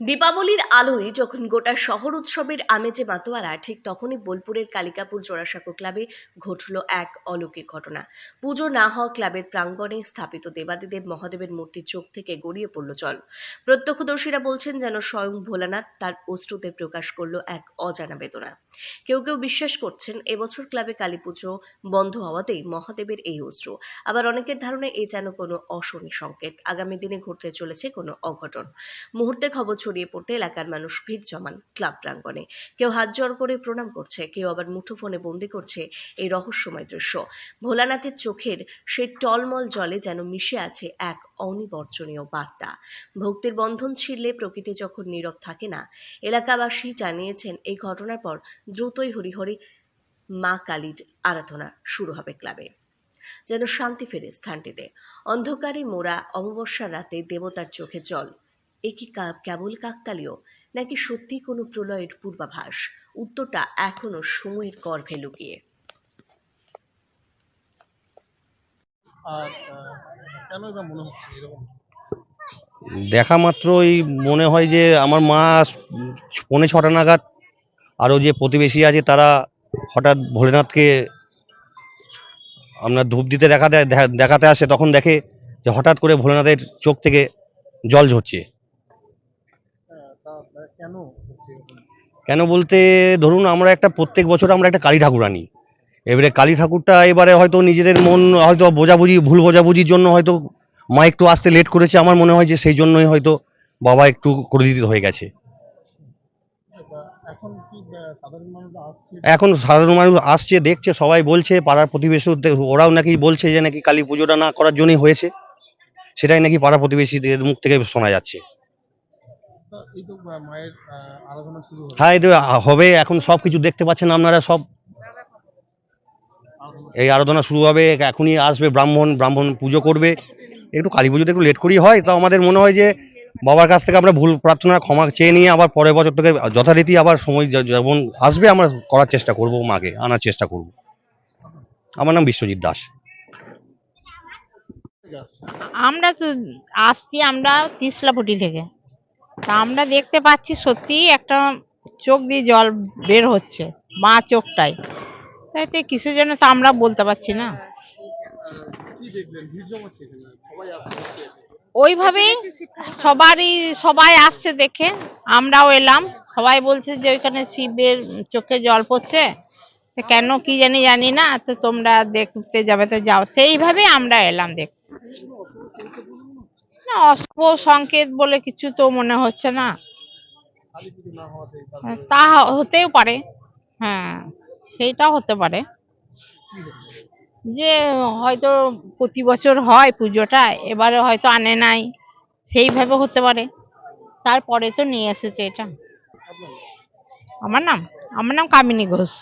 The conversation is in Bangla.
দীপাবলির আলোয় যখন গোটা শহর উৎসবের আমেজে মাতোয়ারা, ঠিক তখনই বোলপুরের কালিকাপুর জোড়াসাঁকো ক্লাবে ঘটল এক অলৌকিক ঘটনা। পুজো না হওয়া ক্লাবের প্রাঙ্গণে স্থাপিত দেবাদিদেব মহাদেবের মূর্তির চোখ থেকে গড়িয়ে পড়ল জল। প্রত্যক্ষদর্শীরা বলছেন যেন স্বয়ং ভোলানাথ তার অশ্রুতে প্রকাশ করল এক অজানা বেদনা। কেউ কেউ বিশ্বাস করছেন এবছর ক্লাবে কালী পুজো বন্ধ হওয়াতেই মহাদেবের এই অশ্রু আবার অনেকের ধারণা এই যেন কোনো অশনি সংকেত। আগামী দিনে ঘটতে চলেছে কোনো অঘটন। মুহূর্তে খবর ছড়িয়ে পড়তে এলাকার মানুষ ভিড় জমান ক্লাব প্রাঙ্গণে। কেউ হাত জড় করে প্রণাম করছে, কেউ আবার মুঠোফোনে বন্দি করছে এই রহস্যময় দৃশ্য। ভোলানাথের চোখের সেই টলমল জলে যেন মিশে আছে এক অনিবর্জনীয় বার্তা। ভক্তির বন্ধন ছিঁড়লে প্রকৃতি যখন নীরব থাকে না। এলাকাবাসী জানিয়েছেন, এই ঘটনার পর দ্রুতই হরিহরি মা কালীর আরাধনা শুরু হবে ক্লাবে। যেন শান্তি ফেরে স্থানটিতে। অন্ধকারে মোড়া অমাবস্যার রাতে দেবতার চোখে জল। এ কি কেবল কাকতালীয়? নাকি সত্যি কোনো প্রলয়ের পূর্বাভাস? উত্তরটা এখনও সময়ের গর্ভে লুকিয়ে। আহ, কেন এটা মনে দেখা হয় যে আমার মা পৌনে ছটা নাগাদ আরও যে প্রতিবেশী আছে তারা হঠাৎ ভোলেনাথকে আপনার ধূপ দিতে দেখা দেখাতে আসে তখন দেখে যে হঠাৎ করে ভোলেনাথের চোখ থেকে জল ঝরছে। কেন কেন বলতে ধরুন আমরা একটা প্রত্যেক বছর আমরা একটা কালী ঠাকুর আনি। এবারে কালী ঠাকুরটা এবারে হয়তো নিজেদের মন হয়তো বোঝাবুঝি ভুল বোঝাবুঝির জন্য হয়তো মা একটু আসতে লেট করেছে আমার মনে হয় যে সেই জন্যই হয়তো বাবা একটু ক্রোধিত হয়ে গেছে। এখন সাধারণ মানুষ আসছে? এখন সাধারণ মানুষ আসছে দেখছে সবাই বলছে পাড়ার প্রতিবেশী ওরাও নাকি বলছে যে নাকি কালী পুজোটা না করার জন্যই হয়েছে। সেটাই নাকি পাড়া প্রতিবেশীদের মুখ থেকে শোনা যাচ্ছে। হ্যাঁ এই তো হবে এখন সব কিছু দেখতে পাচ্ছেন আপনারা সব এই আরাধনা শুরু হবে এখনই আসবে ব্রাহ্মণ ব্রাহ্মণ পুজো করবে। একটু কালী পুজোতে একটু লেট করেই হয় তো আমাদের মনে হয় যে বাবার কাছ থেকে আমরা ভুল প্রার্থনা ক্ষমা চেয়ে নিয়ে আবার পরের বছর থেকে যথারীতি আবার সময় যেমন আসবে আমরা করার চেষ্টা করব মাকে আনার চেষ্টা করব। আমার নাম বিশ্বজিৎ দাস। আমরা তো আসছি আমরা তিসলাপটি থেকে। তা আমরা দেখতে পাচ্ছি সত্যি একটা চোখ দিয়ে জল বের হচ্ছে, মা চোখটায়। তাইতে কিছু জন্য তো আমরা বলতে পারছি না। দেখতে। ওইভাবেই সবারই, সবাই আসছে দেখে, আমরাও এলাম। সবাই বলছে যে ওইখানে শিবের চোখে জল পড়ছে। কেন কি জানি জানি না, তো তোমরা দেখতে যাবে, তো যাও। সেইভাবেই আমরা এলাম দেখ না অশুভ সংকেত বলে কিছু তো মনে হচ্ছে না। তারপরে তা হতেও পারে। হ্যাঁ সেইটাও হতে পারে। যে হয়তো প্রতি বছর হয় পুজোটা এবারে হয়তো আনে নাই সেইভাবে হতে পারে। তারপরে তো নিয়ে এসেছে এটা। আমার নাম? আমার নাম কামিনী ঘোষ।